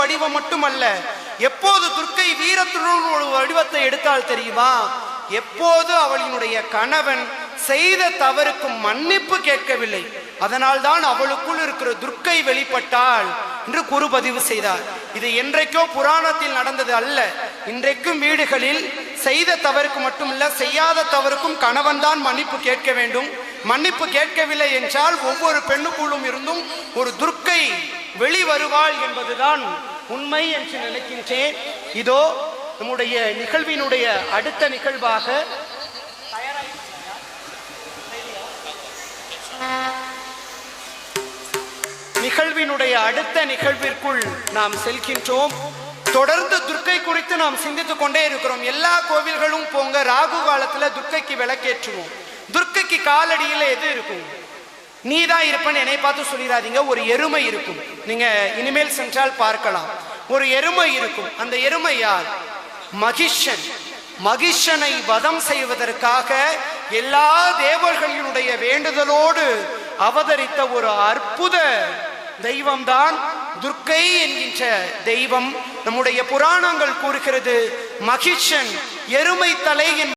வடிவம் மட்டுமல்ல எப்போது துர்க்கை வீரத்துடன் ஒரு வடிவத்தை எடுத்தால் தெரியுமா? எப்போது அவளினுடைய கணவன் செய்த தவறுக்கு மன்னிப்பு கேட்கவில்லை. அதனால்தான் அவளுக்குள் இருக்கிற துர்க்கை வெளிப்பட்டாள் என்று குறுபதிவு செய்தார். இது என்றைக்கோ புராணத்தில் நடந்தது அல்ல. இன்றைக்கும் வீடுகளில் செய்த தவறுக்கு மட்டுமல்ல செய்யாத தவறுக்கும் கணவன் தான் மன்னிப்பு கேட்க வேண்டும். மன்னிப்பு கேட்கவில்லை என்றால் ஒவ்வொரு பெண்ணுக்குள்ளும் இருந்தும் ஒரு துர்க்கை வெளி வருவாள் என்பதுதான் உண்மை என்று நினைக்கின்றேன். இதோ நம்முடைய நிகழ்வினுடைய அடுத்த நிகழ்வாக நிகழ்வினுடைய அடுத்த நிகழ்விற்குள் நாம் செல்கின்றோம். தொடர்ந்து துர்க்கை குறித்து நாம் சிந்தித்துக் கொண்டே இருக்கிறோம். எல்லா கோவில்களும் போங்க ராகு காலத்துல துர்க்கைக்கு விளக்கேற்றுவோம். துர்க்கைக்கு காலடியில் எது இருக்கும்? நீ தான் இருப்பேன்னு என்னை பார்த்து சொல்லிடாதீங்க. ஒரு எருமை இருக்கும். நீங்க இனிமேல் சென்றால் பார்க்கலாம். ஒரு எருமை இருக்கும். அந்த எருமை யார்? மகிஷன். மகிஷனை வதம் செய்வதற்காக எல்லா தேவர்களினுடைய வேண்டுதலோடு அவதரித்த ஒரு அற்புத தெய்வம்தான் துர்க்கை என்கின்ற தெய்வம். நம்முடைய புராணங்கள் கூறுகிறது மகிஷன் எருமை தலை என்